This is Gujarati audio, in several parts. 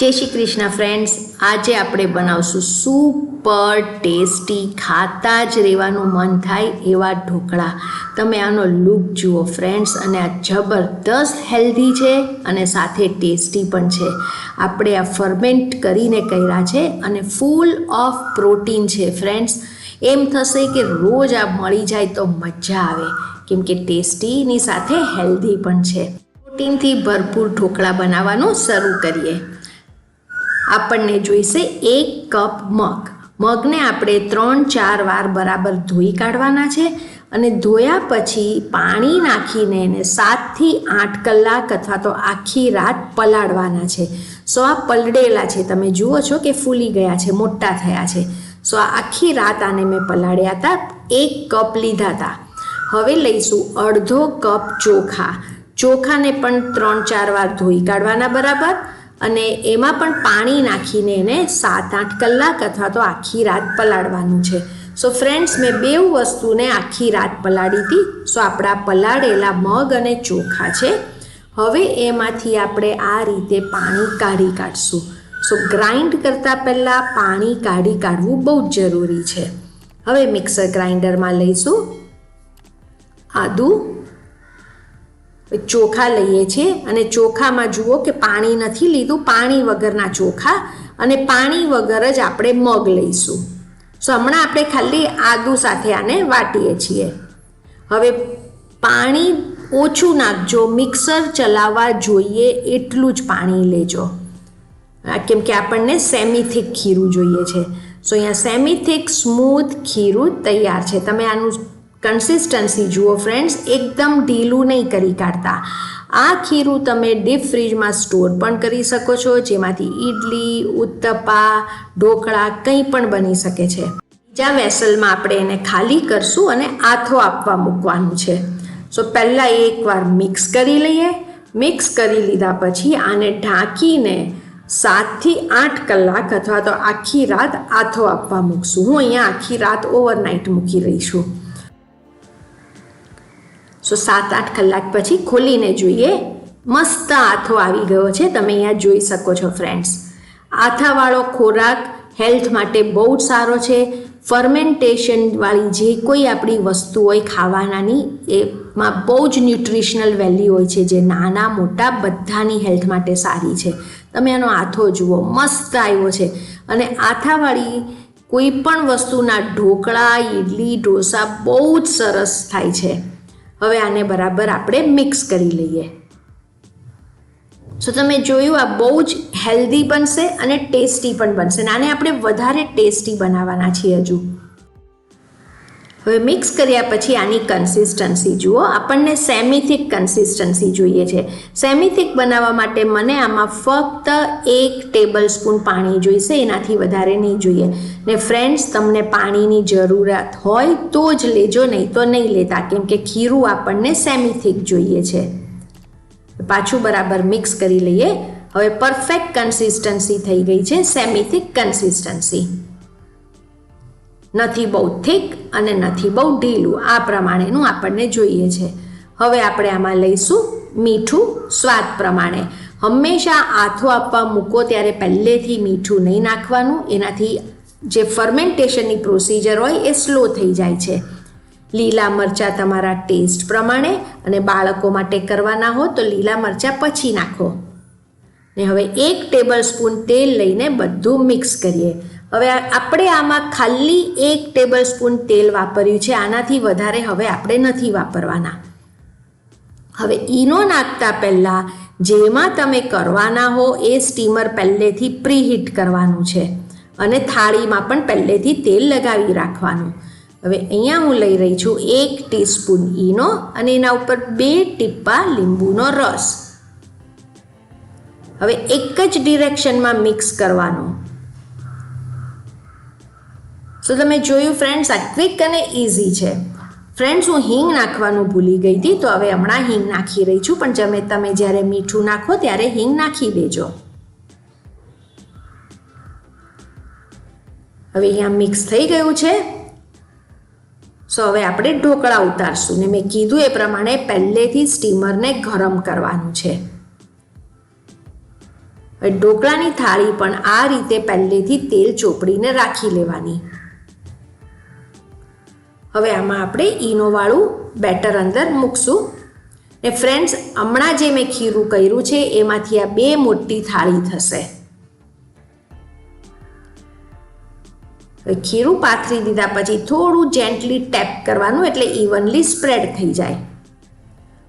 જય શ્રી કૃષ્ણ ફ્રેન્ડ્સ આજે આપણે બનાવશું સુપર ટેસ્ટી ખાતા જ રહેવાનું મન થાય એવા ઢોકળા. તમે આનો લુક જુઓ ફ્રેન્ડ્સ અને આ જબરદસ્ત હેલ્ધી છે અને સાથે ટેસ્ટી પણ છે. આપણે આ ફર્મેન્ટ કરીને કર્યા છે અને ફૂલ ઓફ પ્રોટીન છે ફ્રેન્ડ્સ એમ થશે કે રોજ આ મળી જાય તો મજા આવે, કેમ કે ટેસ્ટીની સાથે હેલ્ધી પણ છે. પ્રોટીનથી ભરપૂર ઢોકળા બનાવવાનું શરૂ કરીએ. આપણને જોઈશે એક કપ મગ. મગને આપણે ત્રણ ચાર વાર બરાબર ધોઈ કાઢવાના છે અને ધોયા પછી પાણી નાખીને એને સાતથી આઠ કલાક અથવા તો આખી રાત પલાળવાના છે. સો આ પલળેલા છે. તમે જુઓ છો કે ફૂલી ગયા છે, મોટા થયા છે. સો આ આખી રાત આને મેં પલાળ્યા હતા, એક કપ લીધા હતા. હવે લઈશું અડધો કપ ચોખા. ચોખાને પણ ત્રણ ચાર વાર ધોઈ કાઢવાના બરાબર. અને એમાં પણ પાણી નાખીને એને સાત આઠ કલાક અથવા તો આખી રાત પલાળવાનું છે. સો ફ્રેન્ડ્સ મેં બે વસ્તુને આખી રાત પલાળી હતી. સો આપણા પલાળેલા મગ અને ચોખા છે. હવે એમાંથી આપણે આ રીતે પાણી કાઢી કાઢશું. સો ગ્રાઇન્ડ કરતાં પહેલાં પાણી કાઢી કાઢવું બહુ જ જરૂરી છે. હવે મિક્સર ગ્રાઇન્ડરમાં લઈશું. આદું ચોખા લઈએ છીએ અને ચોખામાં જુઓ કે પાણી નથી લીધું, પાણી વગરના ચોખા અને પાણી વગર જ આપણે મગ લઈશું. સો, હમણાં આપણે ખાલી આદુ સાથે આને વાટીએ છીએ. હવે પાણી ઓછું નાખજો, મિક્સર ચલાવવા જોઈએ એટલું જ પાણી લેજો. કેમ કે આપણને સેમિથિક ખીરું જોઈએ છે. સો, અહીંયા સેમિથિક સ્મૂથ ખીરું તૈયાર છે. તમે આનું કન્સિસ્ટન્સી જુઓ ફ્રેન્ડ્સ એકદમ ઢીલું નહીં કરી કાઢતા. આ ખીરું તમે ડીપ ફ્રીજમાં સ્ટોર પણ કરી શકો છો, જેમાંથી ઈડલી, ઉત્તપા, ઢોકળા કંઈ પણ બની શકે છે. બીજા વેસલમાં આપણે એને ખાલી કરશું અને આથો આપવા મૂકવાનું છે. સો પહેલાં એકવાર મિક્સ કરી લઈએ. મિક્સ કરી લીધા પછી આને ઢાંકીને સાતથી આઠ કલાક અથવા તો આખી રાત આથો આપવા મૂકશું. હું અહીંયા આખી રાત ઓવરનાઇટ મૂકી રહી છું. સો સાત આઠ કલાક પછી ખોલીને જોઈએ. મસ્ત આથો આવી ગયો છે. તમે અહીંયા જોઈ શકો છો ફ્રેન્ડ્સ આથાવાળો ખોરાક હેલ્થ માટે બહુ જ સારો છે. ફર્મેન્ટેશનવાળી જે કોઈ આપણી વસ્તુ હોય ખાવાનાની, એમાં બહુ જ ન્યુટ્રિશનલ વેલ્યુ હોય છે જે નાના, મોટા બધાની હેલ્થ માટે સારી છે. તમે એનો આથો જુઓ, મસ્ત આવ્યો છે. અને આથાવાળી કોઈ પણ વસ્તુના ઢોકળા ઇડલી ઢોસા બહુ જ સરસ થાય છે. હવે આને બરાબર આપણે મિક્સ કરી લઈએ. સો તમે જોયું આ બહુ જ હેલ્ધી બનશે અને ટેસ્ટી પણ બનશે. અને આને આપણે વધારે ટેસ્ટી બનાવવાના છીએ હજુ. હવે મિક્સ કર્યા પછી આની કન્સિસ્ટન્સી જુઓ. આપણને સેમિથિક કન્સિસ્ટન્સી જોઈએ છે. સેમિથિક બનાવવા માટે મને આમાં ફક્ત એક ટેબલ સ્પૂન પાણી જોઈશે, એનાથી વધારે નહીં જોઈએ. ને ફ્રેન્ડ્સ તમને પાણીની જરૂરત હોય તો જ લેજો, નહીં તો નહીં લેતા, કેમ કે ખીરું આપણને સેમિથિક જોઈએ છે. પાછું બરાબર મિક્સ કરી લઈએ. હવે પરફેક્ટ કન્સિસ્ટન્સી થઈ ગઈ છે સેમિથિક કન્સિસ્ટન્સી નથી બહુ થીક અને નથી બહુ ઢીલું. આ પ્રમાણેનું આપણને જોઈએ છે. હવે આપણે આમાં લઈશું મીઠું સ્વાદ પ્રમાણે. હંમેશા આથો આપવા મૂકો ત્યારે પહેલેથી મીઠું નહીં નાખવાનું. એનાથી જે ફર્મેન્ટેશનની પ્રોસિજર હોય એ સ્લો થઈ જાય છે. લીલા મરચાં તમારા ટેસ્ટ પ્રમાણે અને બાળકો માટે કરવાના હો તો લીલા મરચાં પછી નાખો. ને હવે એક ટેબલ સ્પૂન તેલ લઈને બધું મિક્સ કરીએ. હવે આપણે આમાં ખાલી એક ટેબલ સ્પૂન તેલ વાપર્યું છે. આનાથી વધારે હવે આપણે નથી વાપરવાના. હવે ઈનો નાખતા પહેલાં જેમાં તમે કરવાના હો એ સ્ટીમર પહેલેથી પ્રીહીટ કરવાનું છે. અને થાળીમાં પણ પહેલેથી તેલ લગાવી રાખવાનું. હવે અહીંયા હું લઈ રહી છું એક ટીસ્પૂન ઈનો અને એના ઉપર બે ટીપ્પા લીંબુનો રસ. હવે એક જ ડિરેક્શનમાં મિક્સ કરવાનું. સો તમે જોયું ફ્રેન્ડ્સ આ ક્વિક અને ઇઝી છે. ફ્રેન્ડ્સ હું હિંગ નાખવાનું ભૂલી ગઈ હતી, તો હવે હમણાં હિંગ નાખી રહી છું. પણ જમે તમે જ્યારે મીઠું નાખો ત્યારે હિંગ નાખી દેજો. હવે અહીંયા મિક્સ થઈ ગયું છે. સો હવે આપણે ઢોકળા ઉતારશું ને મેં કીધું એ પ્રમાણે પહેલેથી સ્ટીમરને ગરમ કરવાનું છે. હવે ઢોકળાની થાળી પણ આ રીતે પહેલેથી તેલ ચોપડીને રાખી લેવાની. હવે આમાં આપણે ઈનોવાળું બેટર અંદર મૂકશું. ને ફ્રેન્ડ્સ હમણાં જે મેં ખીરું કર્યું છે, એમાંથી આ બે મોટી થાળી થશે. ખીરું પાથરી દીધા પછી થોડું જેન્ટલી ટેપ કરવાનું એટલે ઇવનલી સ્પ્રેડ થઈ જાય.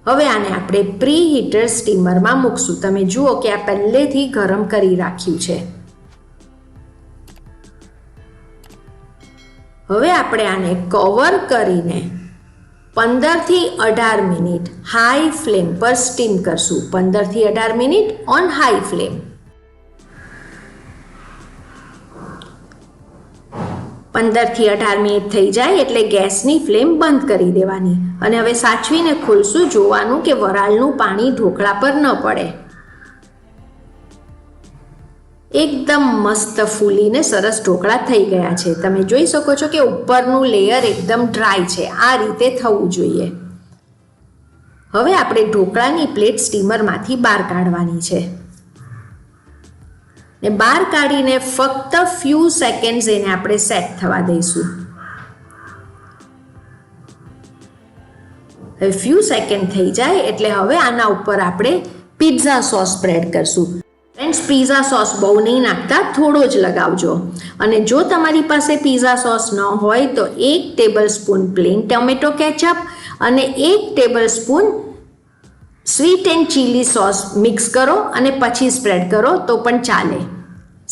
હવે આને આપણે પ્રી હીટર સ્ટીમરમાં મૂકશું. તમે જુઓ કે આ પહેલેથી ગરમ કરી રાખ્યું છે. હવે આપણે આને કવર કરીને પંદરથી અઢાર મિનિટ હાઈ ફ્લેમ પર સ્ટીમ કરશું. પંદરથી અઢાર મિનિટ ઓન હાઈ ફ્લેમ પંદરથી અઢાર મિનિટ થઈ જાય એટલે ગેસની ફ્લેમ બંધ કરી દેવાની. અને હવે સાચવીને ખોલશું જોવાનું કે વરાળનું પાણી ઢોકળા પર ન પડે. એકદમ મસ્ત ફૂલીને સરસ ઢોકળા થઈ ગયા છે. તમે જોઈ શકો છો કે ઉપરનું લેયર એકદમ ડ્રાય છે. આ રીતે થવું જોઈએ. હવે આપણે ઢોકળાની પ્લેટ સ્ટીમરમાંથી બહાર કાઢવાની છે. ને બહાર કાઢીને ફક્ત ફ્યુ સેકન્ડ્સ એને આપણે સેટ થવા દઈશું. હવે ફ્યુ સેકન્ડ થઈ જાય એટલે હવે આના ઉપર આપણે પિઝા સોસ સ્પ્રેડ કરશું. ફ્રેન્ડ્સ પિઝા સોસ બહુ નહીં નાખતા, થોડો જ લગાવજો. અને જો તમારી પાસે પીઝા સોસ ન હોય, તો એક table spoon plain tomato ketchup અને એક tablespoon sweet and chilli sauce mix કરો અને પછી સ્પ્રેડ કરો, તો પણ ચાલે.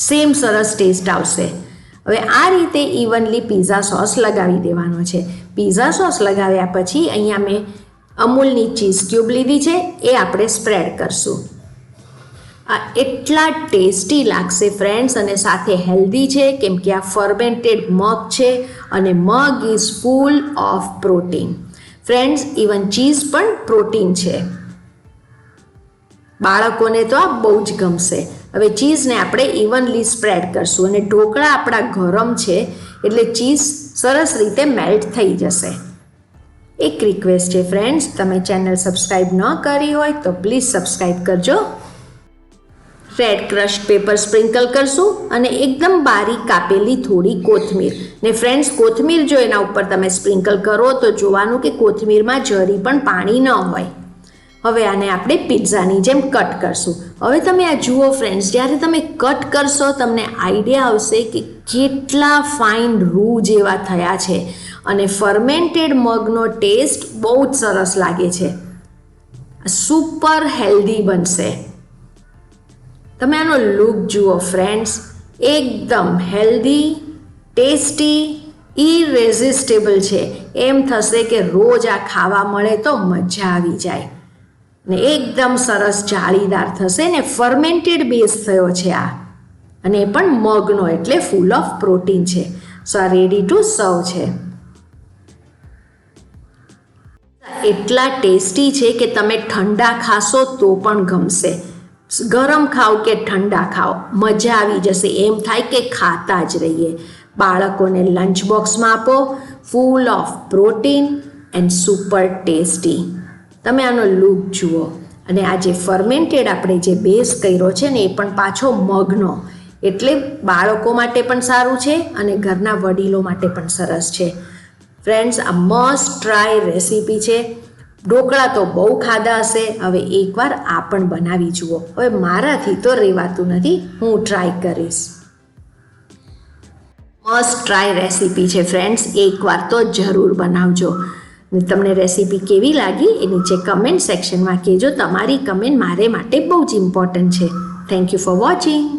સેમ સરસ ટેસ્ટ આવશે. હવે આ રીતે ઇવનલી પીઝા સોસ લગાવી દેવાનો છે. પીઝા સોસ લગાવ્યા પછી અહીંયા મેં અમૂલની ચીઝ ક્યુબ લીધી છે, એ આપણે સ્પ્રેડ કરશું. આ એટલા ટેસ્ટી લાગશે ફ્રેન્ડ્સ અને સાથે હેલ્ધી છે, કેમ કે આ ફર્મેન્ટેડ મગ છે અને મગ is full of protein friends even cheese પણ પ્રોટીન છે. બાળકોને તો આ બહુ જ ગમશે. હવે ચીઝને આપણે ઇવનલી સ્પ્રેડ કરશું અને ઢોકળા આપણા ગરમ છે, એટલે ચીઝ સરસ રીતે મેલ્ટ થઈ જશે. એક રિક્વેસ્ટ છે ફ્રેન્ડ્સ તમે ચેનલ સબસ્ક્રાઈબ ન કરી હોય તો પ્લીઝ સબસ્ક્રાઈબ કરજો. રેડ ક્રશ પેપર સ્પ્રિંકલ કરશું અને એકદમ બારીક કાપેલી થોડી કોથમીર. ને ફ્રેન્ડ્સ કોથમીર જો એના ઉપર તમે સ્પ્રિંકલ કરો તો જોવાનું કે કોથમીરમાં જરી પણ પાણી ન હોય. હવે આને આપણે પિઝાની જેમ કટ કરશું. હવે તમે આ જુઓ ફ્રેન્ડ્સ જ્યારે તમે કટ કરશો તમને આઈડિયા આવશે કે કેટલા ફાઇન રૂ જેવા થયા છે. અને ફર્મેન્ટેડ મગનો ટેસ્ટ બહુ જ સરસ લાગે છે. સુપર હેલ્ધી બનશે. તમે આનો લુક જુઓ ફ્રેન્ડ્સ એકદમ હેલ્ધી ટેસ્ટી ઇરેઝિસ્ટેબલ છે. એમ થશે કે રોજ આ ખાવા મળે તો મજા આવી જાય. ને એકદમ સરસ જાળીદાર થશે ને ફર્મેન્ટેડ બેઝ થયો છે આ. અને એ પણ મગનો, એટલે ફૂલ ઓફ પ્રોટીન છે. સો આ રેડી ટુ સર્વ છે. એટલા ટેસ્ટી છે કે તમે ઠંડા ખાશો તો પણ ગમશે. ગરમ ખાઓ કે ઠંડા ખાઓ, મજા આવી જશે. એમ થાય કે ખાતા જ રહીએ. બાળકોને લંચ બોક્સમાં આપો full of protein and super tasty તમે આનો લુક જુઓ. અને આ જે ફર્મેન્ટેડ આપણે જે બેઝ કર્યો છે ને, એ પણ પાછો મગનો. એટલે બાળકો માટે પણ સારું છે અને ઘરના વડીલો માટે પણ સરસ છે. ફ્રેન્ડ્સ આ મસ્ટ ટ્રાય રેસીપી છે. ઢોકળા તો બહુ ખાધા હશે. હવે એકવાર આ પણ બનાવી જુઓ. હવે મારાથી તો રહેવાતું નથી. હું ટ્રાય કરીશ. મસ્ટ ટ્રાય રેસીપી છે ફ્રેન્ડ્સ એકવાર તો જરૂર બનાવજો. ને તમને રેસીપી કેવી લાગી એ નીચે કમેન્ટ સેક્શનમાં કહેજો. તમારી કમેન્ટ મારે માટે બહુ જ ઇમ્પોર્ટન્ટ છે. Thank you for watching